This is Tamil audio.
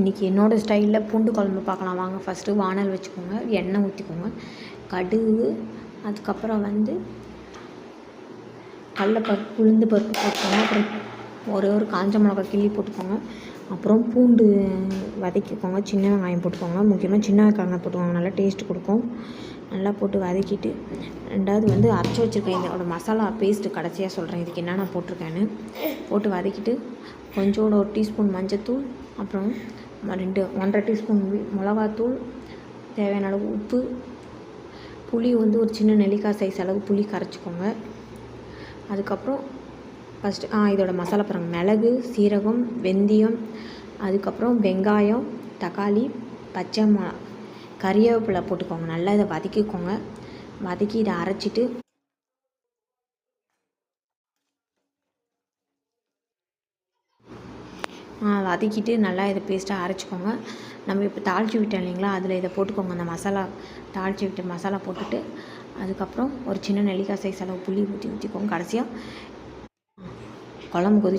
இன்றைக்கி என்னோடய ஸ்டைலில் பூண்டு குழம்பு பார்க்கலாம். வாங்க ஃபஸ்ட்டு வானல் வச்சுக்கோங்க. எண்ணெய் ஊற்றிக்கோங்க கடுகு அதுக்கப்புறம் வந்து கடலப்பருப்பு உளுந்து பருப்பு போட்டுக்கோங்க. அப்புறம் ஒரே ஒரு காஞ்ச மிளகா கிள்ளி போட்டுக்கோங்க. அப்புறம் பூண்டு வதக்கிக்கோங்க. சின்ன வெங்காயம் போட்டுக்கோங்க. முக்கியமாக சின்ன வெங்காயம் போட்டுக்கோங்க. நல்லா டேஸ்ட் கொடுக்கும். நல்லா போட்டு வதக்கிட்டு ரெண்டாவது வந்து அரைச்சி வச்சுருக்கேன் இதோட மசாலா பேஸ்ட்டு கடைசியாக சொல்கிறேன் இதுக்கு என்னென்ன போட்டிருக்கேன்னு. போட்டு வதக்கிட்டு கொஞ்சோட ஒரு டீஸ்பூன் மஞ்சத்தூள் அப்புறம் ரெண்டு ஒன்றரை டீஸ்பூன் மிளகாத்தூள் தேவையான அளவு உப்பு புளி வந்து ஒரு சின்ன நெல்லிக்காய் சைஸ் அளவு புளி கரைச்சிக்கோங்க. அதுக்கப்புறம் ஃபஸ்ட்டு ஆ இதோட மசாலா பருங்க. மிளகு சீரகம் வெந்தயம் அதுக்கப்புறம் வெங்காயம் தக்காளி பச்சை மிளகா கறிவேப்பிலை போட்டுக்கோங்க. நல்லா இதை வதக்கிக்கோங்க. வதக்கி இதை அரைச்சிட்டு வதக்கிட்டு நல்லா இதை பேஸ்ட்டாக அரைச்சிக்கோங்க. நம்ம இப்போ தாளித்து விட்டோம் இல்லைங்களா? அதில் இதை போட்டுக்கோங்க. அந்த மசாலா தாளித்து விட்டு மசாலா போட்டுட்டு அதுக்கப்புறம் ஒரு சின்ன நெல்லிக்காய் சைஸ் அளவு புளி ஊற்றி ஊற்றிக்கோங்க கடைசியாக குழம்பு கொதி